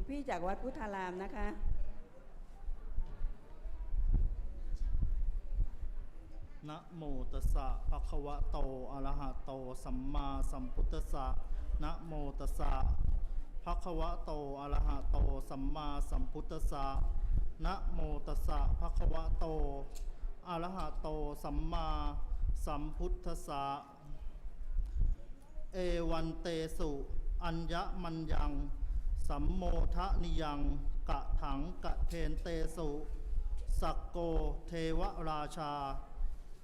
งพี่จากวัดพุทธารามนะคะ นะโมตัสสะภะคะวะโต อะระหะโต สัมมาสัมพุทธัสสะ นะโมตัสสะภะคะวะโต อะระหะโต สัมมาสัมพุทธัสสะ นะโมตัสสะภะคะวะโต อะระหะโต สัมมาสัมพุทธัสสะ เอวันเตสุ อัญญมัญญัง สัมโมทะนิยังกะถังกะเทนเตสุสักโกเทวราชา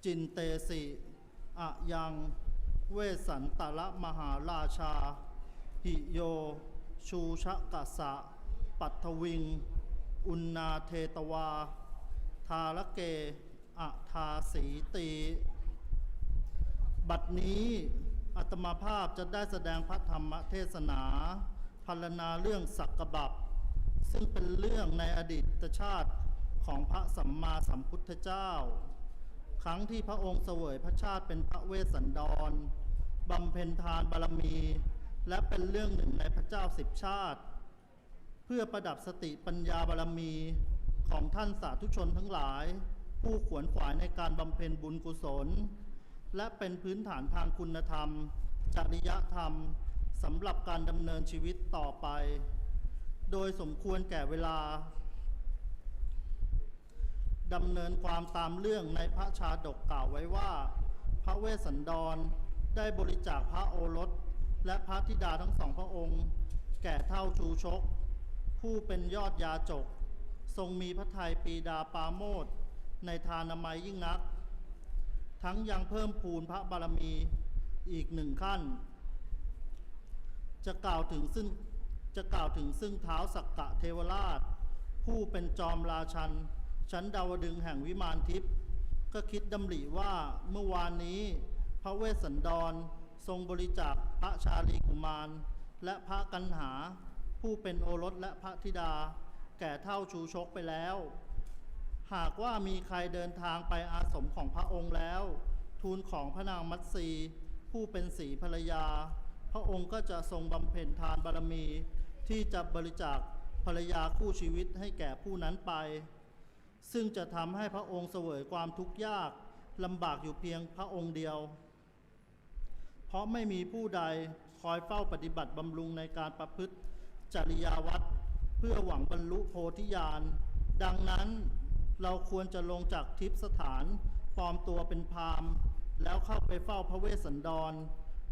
จินเตสิอะยัง เวสันตละมหาราชา หิโย ชูชะกะสะ ปัทวิง อุณนาเทตวา ทาละเกอะทาสีตี บัดนี้อัตมาภาพจะได้แสดงพระธรรมเทศนา พัลนาเรื่องสักกบับ ซึ่งเป็นเรื่องในอดีตชาติของพระสัมมาสัมพุทธเจ้า ครั้งที่พระองค์เสวยพระชาติเป็นพระเวสสันดรบำเพ็ญทานบารมี และเป็นเรื่องหนึ่งในพระเจ้าสิบชาติ เพื่อประดับสติปัญญาบารมีของท่านสาธุชนทั้งหลาย ผู้ขวนขวายในการบำเพ็ญบุญกุศล และเป็นพื้นฐานทางคุณธรรม จริยธรรม สำหรับการดำเนินชีวิตต่อไป โดยสมควรแก่เวลาดำเนินความตามเรื่องในพระชาดกกล่าวไว้ว่า พระเวสสันดรได้บริจาคพระโอรส และพระธิดาทั้งสองพระองค์ แก่เท่าชูชก ผู้เป็นยอดยาจก ทรงมีพระทัยปีดาปาโมทในทานามัยยิ่งนัก ทั้งยังเพิ่มพูนพระบารมีอีกหนึ่งขั้น จะกล่าวถึงซึ่งจะกล่าวถึงซึ่งเท้าสักกะเทวราช ผู้เป็นจอมราชัน ชั้นดาวดึงแห่งวิมานทิพย์ก็คิดดำริว่าเมื่อวานนี้ พระเวสสันดร ทรงบริจาคพระชาลีกุมาร และพระกันหา ผู้เป็นโอรสและพระธิดา แก่เท่าชูชกไปแล้ว หากว่ามีใครเดินทางไปอาสมของพระองค์แล้ว ทูลของพระนางมัตสีผู้เป็นสีภรรยา ระองค์ก็จะทรงบำเพ็ญทานบารมี ที่จะบริจาคภรรยาคู่ชีวิตให้แก่ผู้นั้นไป ซึ่งจะทำให้พระองค์เสวยความทุกข์ยากลำบากอยู่เพียงพระองค์เดียว เพราะไม่มีผู้ใดคอยเฝ้าปฏิบัติบำรุงในการประพฤติจริยาวัดเพื่อหวังบรรลุโพธิญาณ ดังนั้นเราควรจะลงจากทิพสถานปลอมตัวเป็นพรามแล้วเข้าไปเฝ้าพระเวสสันดร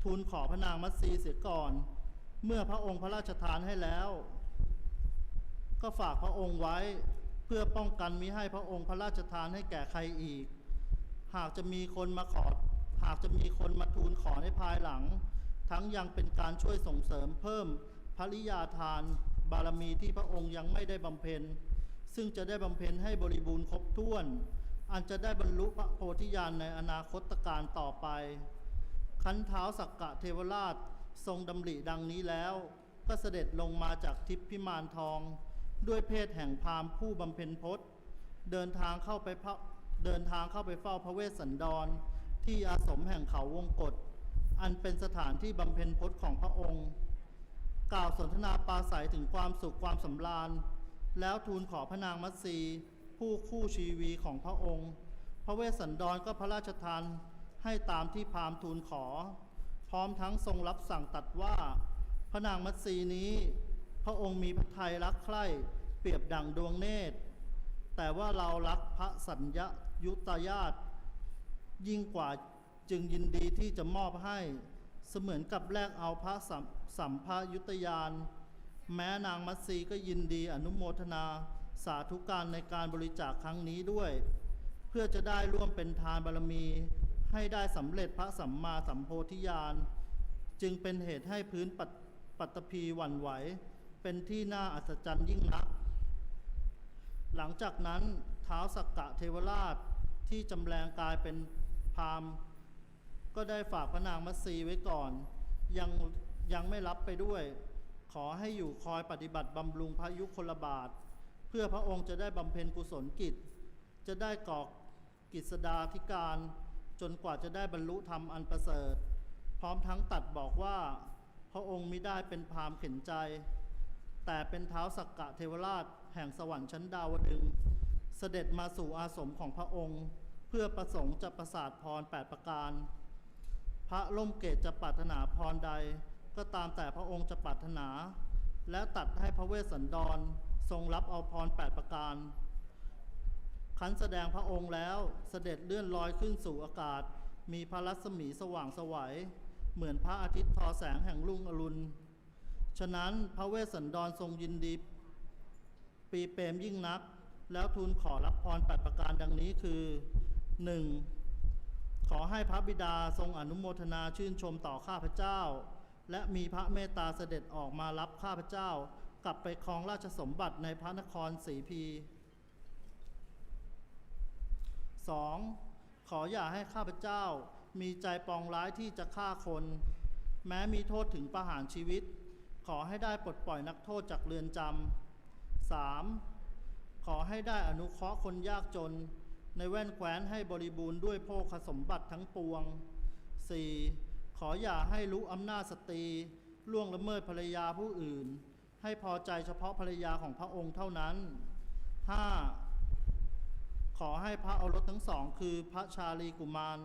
ทูลขอพระนางมัตสีเสียก่อน เมื่อพระองค์พระราชทานให้แล้ว ก็ฝากพระองค์ไว้เพื่อป้องกันมิให้พระองค์พระราชทานให้แก่ใครอีก หากจะมีคนมาขอ หากจะมีคนมาทูลขอในภายหลัง ทั้งยังเป็นการช่วยส่งเสริมเพิ่มภริยาทาน บารมีที่พระองค์ยังไม่ได้บำเพ็ญ ซึ่งจะได้บำเพ็ญให้บริบูรณ์ครบถ้วน อันจะได้บรรลุพระโพธิญาณในอนาคตการต่อไป คันเท้าสักกะเทวราชทรงดำริดังนี้แล้ว ก็เสด็จลงมาจากทิพพิมานทอง ด้วยเพศแห่งพามผู้บำเพ็ญพจน์เดินทางเข้าไปพระเดินทางเข้าไปเฝ้าพระเวสสันดร ที่อาสมแห่งเขาวงกฏอันเป็นสถานที่บำเพ็ญพจน์ของพระองค์ กล่าวสนทนาปราศัยถึงความสุขความสำราญ แล้วทูลขอพระนางมัตสีผู้คู่ชีวีของพระองค์ พระเวสสันดรก็พระราชทาน ให้ตามที่พามทูลขอ พร้อมทั้งทรงรับสั่งตัดว่า พระนางมัตสีนี้ พระองค์มีพระทัยรักใคร่เปรียบดังดวงเนตร แต่ว่าเรารักพระสัญญายุตญาตยิ่งกว่าจึงยินดีที่จะมอบให้เสมือนกับแลกเอาพระสัมสัมภายุตยาน แม้นางมัตสีก็ยินดีอนุโมทนาสาธุการในการบริจาคครั้งนี้ด้วย เพื่อจะได้ร่วมเป็นทานบารมี ให้ได้สำเร็จพระสัมมาสัมโพธิญาณ จึงเป็นเหตุให้พื้นปัตปัตตภีหวั่นไหว เป็นที่น่าอัศจรรย์ยิ่งนัก หลังจากนั้นเท้าวสักกะเทวราชที่จำแรงกายเป็นพามก็ได้ฝากพระนางมัตสีไว้ก่อน ยังยังไม่รับไปด้วย ขอให้อยู่คอยปฏิบัติบำรุงพระยุคลบาท เพื่อพระองค์จะได้บำเพ็ญกุศลกิจ จะได้ก่อกิจสดาธิการ จนกว่าจะได้บรรลุธรรมอันประเสริฐ พร้อมทั้งตัดบอกว่า พระองค์มิได้เป็นพราหมณ์เข็นใจ แต่เป็นเท้าสักกะเทวราช แห่งสวรรค์ชั้นดาวดึงสเสด็จมาสู่อาสมของพระองค์ เพื่อประสงค์จะประสาทพรแปดประการ พระล่มเกตจะปรารถนาพรใด ก็ตามแต่พระองค์จะปรารถนา และตัดให้พระเวสสันดรทรงรับเอาพรแปดประการ คันแสดงพระองค์แล้วเสด็จเลื่อนลอยขึ้นสู่อากาศ มีพระรัศมีสว่างสวัย เหมือนพระอาทิตย์ทอแสงแห่งรุ่งอรุณ ฉะนั้นพระเวสสันดรทรงยินดี ปีเปรมยิ่งนัก แล้วทูลขอรับพรแปดประการดังนี้คือ 1. ขอให้พระบิดาทรงอนุโมทนาชื่นชมต่อข้าพเจ้า และมีพระเมตตาเสด็จออกมารับข้าพเจ้า กลับไปครองราชสมบัติในพระนครศรีพี 2. ขออย่าให้ข้าพเจ้ามีใจปองร้ายที่จะฆ่าคน แม้มีโทษถึงประหารชีวิต ขอให้ได้ปลดปล่อยนักโทษจากเรือนจำ 3. ขอให้ได้อนุเคราะห์คนยากจน ในแว่นแคว้นให้บริบูรณ์ด้วยโภคสมบัติทั้งปวง 4. ขออย่าให้รู้อำนาจสตรีล่วงละเมิดภรรยาผู้อื่น ให้พอใจเฉพาะภรรยาของพระองค์เท่านั้น 5. ขอให้พระโอรสทั้งสองคือพระชาลีกุมาร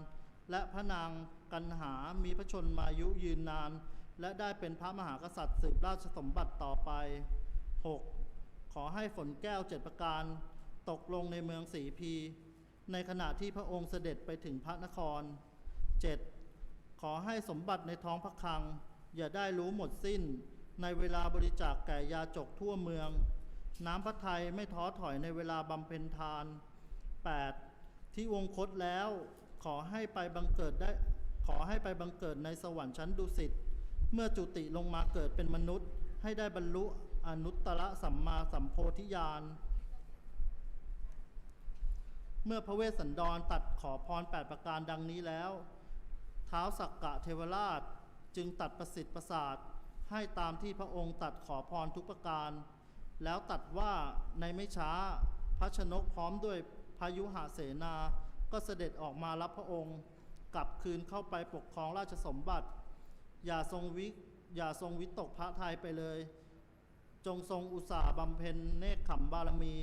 และพระนางกันหามีพระชนมายุยืนนาน และได้เป็นพระมหากษัตริย์สืบราชสมบัติต่อไป 6. ขอให้ฝนแก้วเจ็ดประการ ตกลงในเมืองสีพี ในขณะที่พระองค์เสด็จไปถึงพระนคร 7. ขอให้สมบัติในท้องพระคลัง อย่าได้รู้หมดสิ้น ในเวลาบริจาคแก่ยาจกทั่วเมือง น้ำพระทัยไม่ท้อถอยในเวลาบำเพ็ญทาน 8. ที่วงคตแล้วขอให้ไปบังเกิดได้ขอให้ไปบังเกิดในสวรรค์ชั้นดุสิตเมื่อจุติลงมาเกิดเป็นมนุษย์ ให้ได้บรรลุอนุตตรสัมมาสัมโพธิญาณเมื่อพระเวสสันดรตัดขอพรแปดประการดังนี้แล้ว เท้าสักกะเทวราชจึงตัดประสิทธิ์ประสาทให้ตามที่พระองค์ตัดขอพรทุกประการ แล้วตัดว่าในไม่ช้าพระชนกพร้อมด้วย พายุหาเสนา ก็เสด็จออกมารับพระองค์ กลับคืนเข้าไปปกครองราชสมบัติ อย่าทรงวิอย่าทรงวิตกพระไทยไปเลย จงทรงอุตสาห์บำเพ็ญเนคขมบารมี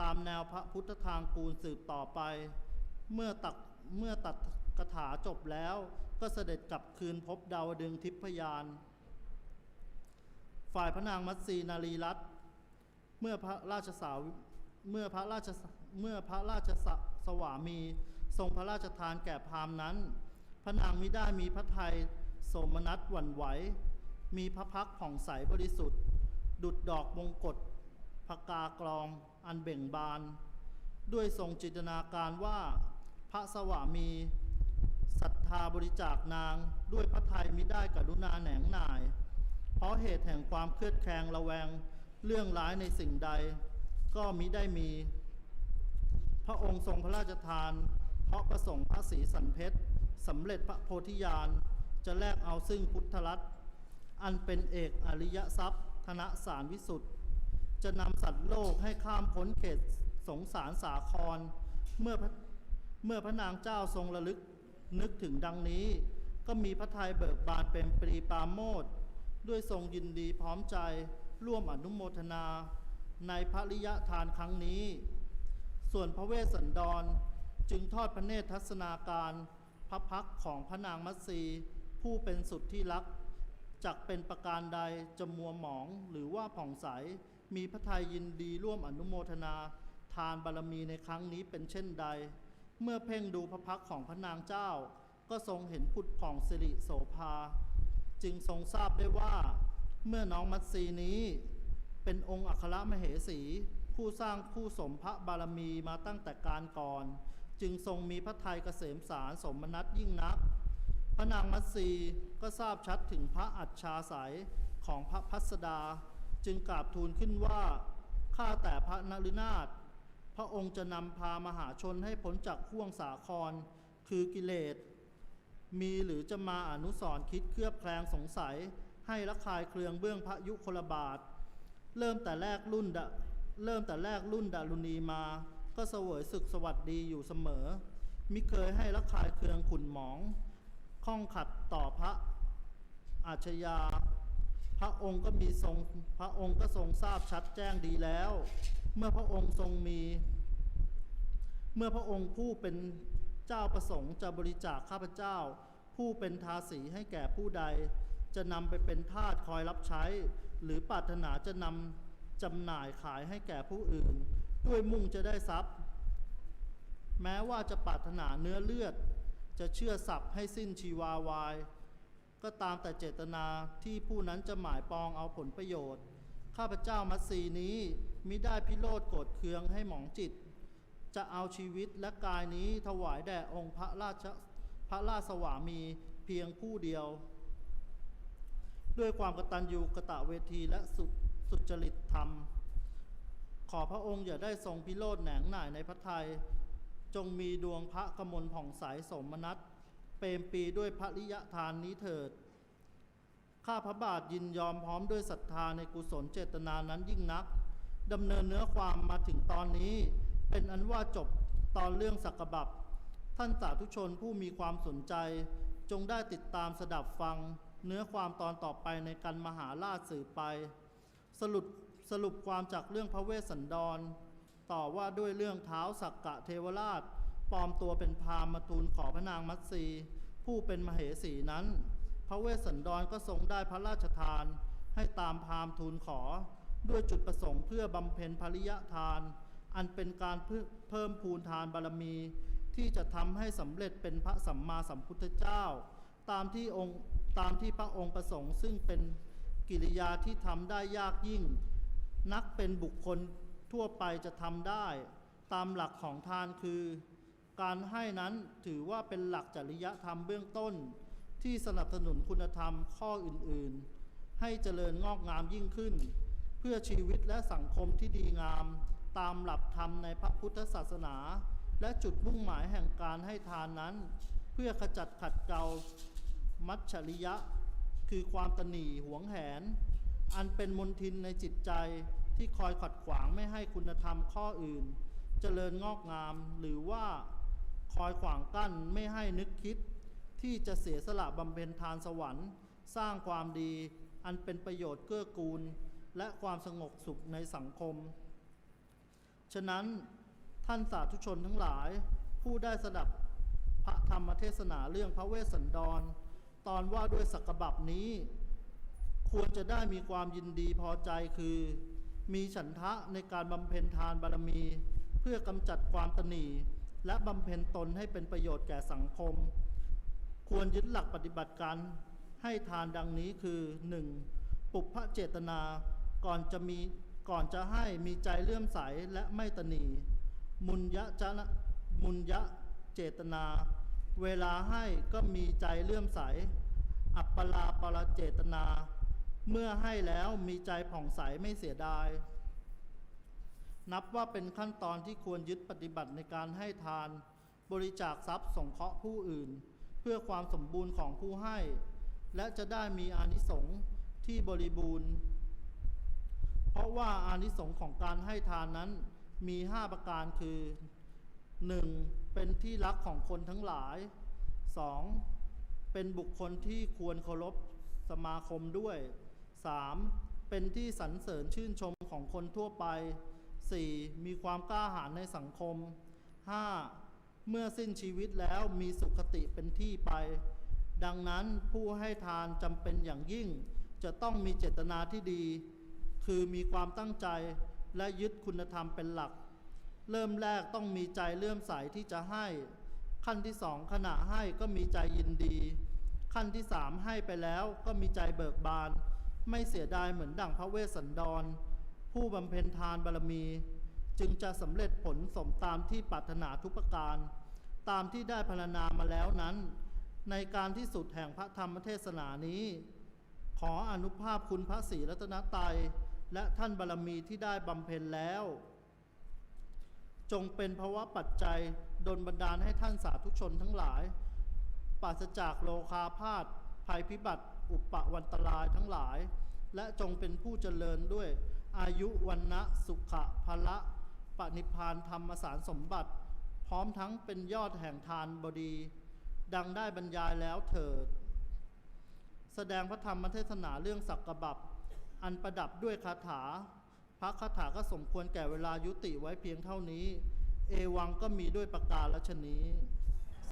ตามแนวพระพุทธทางกูลสืบต่อไป เมื่อตักเมื่อตัดกถาจบแล้วก็เสด็จกลับคืนพบดาวดึงทิพยาน ฝ่ายพระนางมัตสีนารีรัตเมื่อพระราชสาว เมื่อพระราชเมื่อพระราชสสวามีทรงพระราชทานแก่พราหมณ์นั้น พระนางมิได้มีพระทัยสมนัสหวั่นไหว มีพระพักผ่องใสบริสุทธิ์ ดุดดอกมงกฎพกากรองอันเบ่งบาน ด้วยทรงจิตนาการว่าพระสวามีศรัทธาบริจาคนางด้วยพระทัยมิได้กรุณาแหนงหน่าย เพราะเหตุแห่งความเครียดแคลงระแวงเรื่องร้ายในสิ่งใด ก็มิได้มี พระองค์ทรงพระราชทาน เพราะประสงค์พระศรีสันเพชรสำเร็จพระโพธิญาณจะแลกเอาซึ่งพุทธรัตน์อันเป็นเอกอริยทรัพย์ ธนสารวิสุทธิ์จะนำสัตว์โลกให้ข้ามพ้นเขตสงสารสาคร เมื่อเมื่อพระนางเจ้าทรงระลึกนึกถึงดังนี้ ก็มีพระทัยเบิกบานเป็นปรีปาโมทย์ด้วยทรงยินดีพร้อมใจร่วมอนุโมทนา ในพระริยทานครั้งนี้ ส่วนพระเวสสันดรจึงทอดพระเนตรทัศนาการพระพักของพระนางมัตสีผู้เป็นสุดที่รักจักเป็นประการใดจะมัวหมองหรือว่าผ่องใส มีพระทัยยินดีร่วมอนุโมทนา ทานบารมีในครั้งนี้เป็นเช่นใด เมื่อเพ่งดูพระพักของพระนางเจ้า ก็ทรงเห็นผุดผ่องสิริโสภา จึงทรงทราบได้ว่า เมื่อน้องมัตสีนี้ เป็นองค์อัครมเหสี ผู้สร้างผู้สมพระบารมีมาตั้งแต่การก่อน จึงทรงมีพระทัยเกษมสารสมนัตยิ่งนัก พระนางมัตสีก็ทราบชัดถึงพระอัจฉาสายของพระพัสดา จึงกราบทูลขึ้นว่าข้าแต่พระนรุนาถพระองค์จะนำพามหาชนให้พ้นจากห่วงสาคร คือกิเลส มีหรือจะมาอนุสรคิดเคลือบแคลงสงสัย ให้ระคายเครืองเบื้องพระยุคลบาท เริ่มแต่แรกรุ่นดะเริ่มแต่แรกรุ่นดารุณีมา ก็เสวยศึกสวัสดีอยู่เสมอ มิเคยให้ระคายเคืองขุนหมองข้องขัดต่อพระอาชญา พระองค์ก็มีทรงพระองค์ก็ทรงทราบชัดแจ้งดีแล้ว เมื่อพระองค์ทรงมี เมื่อพระองค์ผู้เป็นเจ้าประสงค์จะบริจาคข้าพเจ้า ผู้เป็นทาสีให้แก่ผู้ใด จะนำไปเป็นทาสคอยรับใช้ หรือปรารถนาจะนำจำหน่ายขายให้แก่ผู้อื่น ด้วยมุ่งจะได้ทรัพย์ แม้ว่าจะปรารถนาเนื้อเลือด จะเชื่อสับให้สิ้นชีวาวาย ก็ตามแต่เจตนาที่ผู้นั้นจะหมายปองเอาผลประโยชน์ ข้าพเจ้ามัตสีนี้มิได้พิโรธโกรธเคืองให้หมองจิต จะเอาชีวิตและกายนี้ถวายแด่องค์พระราชพระราชสวามีเพียงผู้เดียว ด้วยความกตัญญูกะตะเวทีและสุสุจริตธรรม ขอพระองค์อย่าได้ทรงพิโรธแหนงหน่ายในพระทัยจงมีดวงพระกมลผ่องใสสมนัตเปรมปีด้วยพระริยทานนี้เถิด ข้าพระบาทยินยอมพร้อมด้วยศรัทธาในกุศลเจตนานั้นยิ่งนักดำเนินเนื้อความมาถึงตอนนี้ เป็นอันว่าจบตอนเรื่องสักกะบับ ท่านสาธุชนผู้มีความสนใจ จงได้ติดตามสดับฟัง เนื้อความตอนต่อไปในการมหาราชสื่อไป สรุปสรุปความจากเรื่องพระเวสสันดร ต่อว่าด้วยเรื่องเท้าสักกะเทวราชปลอมตัวเป็นพราหมณ์มาทูลขอพระนางมัตสี ผู้เป็นมเหสีนั้น พระเวสสันดรก็ทรงได้พระราชทาน ให้ตามพราหมณ์ทูลขอ ด้วยจุดประสงค์เพื่อบำเพ็ญภริยทาน อันเป็นการเพิ่มเพิ่มพูนทานบารมี ที่จะทำให้สำเร็จเป็นพระสัมมาสัมพุทธเจ้า ตามที่องค์ ตามที่พระองค์ประสงค์ ซึ่งเป็นกิริยาที่ทำได้ยากยิ่ง นักเป็นบุคคลทั่วไปจะทำได้ ตามหลักของทานคือ การให้นั้นถือว่าเป็นหลักจริยธรรมเบื้องต้น ที่สนับสนุนคุณธรรมข้ออื่นๆ ให้เจริญงอกงามยิ่งขึ้น เพื่อชีวิตและสังคมที่ดีงาม ตามหลักธรรมในพระพุทธศาสนา และจุดมุ่งหมายแห่งการให้ทานนั้น เพื่อขจัดขัดเกลา มัจฉริยะ คือความตนีหวงแหน อันเป็นมนทินในจิตใจที่คอยขัดขวางไม่ให้คุณธรรมข้ออื่น เจริญงอกงาม หรือว่าคอยขวางกั้นไม่ให้นึกคิด ที่จะเสียสละบำเพ็ญทานสวรรค์ สร้างความดี อันเป็นประโยชน์เกื้อกูล และความสงบสุขในสังคม ฉะนั้นท่านสาธุชนทั้งหลาย ผู้ได้สดับพระธรรมเทศนาเรื่องพระเวสสันดร ตอนว่าด้วยสักกบับนี้ ควรจะได้มีความยินดีพอใจคือ มีฉันทะในการบำเพ็ญทานบารมี เพื่อกำจัดความตนีและบำเพ็ญตนให้เป็นประโยชน์แก่สังคม ควรยึดหลักปฏิบัติการให้ทานดังนี้คือ 1. ปุพพเจตนาก่อนจะมีก่อนจะให้มีใจเลื่อมใสและไม่ตนีมุญยะจนะมุญยะเจตนา เวลาให้ก็มีใจเลื่อมใส อัปปลาปรเจตนา เมื่อให้แล้วมีใจผ่องใสไม่เสียดาย นับว่าเป็นขั้นตอนที่ควรยึดปฏิบัติในการให้ทาน บริจาคทรัพย์สงเคราะห์ผู้อื่น เพื่อความสมบูรณ์ของผู้ให้ และจะได้มีอานิสงส์ที่บริบูรณ์ เพราะว่าอานิสงส์ของการให้ทานนั้นมี 5 ประการคือ 1. เป็นที่รักของคนทั้งหลาย 2. เป็นบุคคลที่ควรเคารพสมาคมด้วย 3. เป็นที่สรรเสริญชื่นชมของคนทั่วไป 4. มีความกล้าหาญในสังคม 5. เมื่อสิ้นชีวิตแล้วมีสุขติเป็นที่ไป ดังนั้นผู้ให้ทานจำเป็นอย่างยิ่ง จะต้องมีเจตนาที่ดี คือมีความตั้งใจและยึดคุณธรรมเป็นหลัก เริ่มแรกต้องมีใจเลื่อมใสที่จะให้ ขั้นที่สองขณะให้ก็มีใจยินดี ขั้นที่สามให้ไปแล้วก็มีใจเบิกบาน ไม่เสียดายเหมือนดั่งพระเวสสันดร ผู้บำเพ็ญทานบารมี จึงจะสำเร็จผลสมตามที่ปรารถนาทุกประการ ตามที่ได้พรรณนามาแล้วนั้น ในการที่สุดแห่งพระธรรมเทศนานี้ ขออนุภาพคุณพระศรีรัตนตรัยและท่านบารมีที่ได้บำเพ็ญแล้ว จงเป็นภาวะปัจจัยดลบันดาลให้ท่านสาธุชนทั้งหลาย ปราศจากโลคาพาธภัยพิบัติ อุปวันตรายทั้งหลาย และจงเป็นผู้เจริญด้วย อายุวันนะสุขะพละปณิพานธรรมสารสมบัติ พร้อมทั้งเป็นยอดแห่งทานบดี ดังได้บรรยายแล้วเถิด แสดงพระธรรมเทศนาเรื่องสักกะบับ อันประดับด้วยคาถา ระคาถาก็สมควรแก่เวลายุติไว้เพียงเท่านี้ เอวังก็มีด้วยประการละชนี้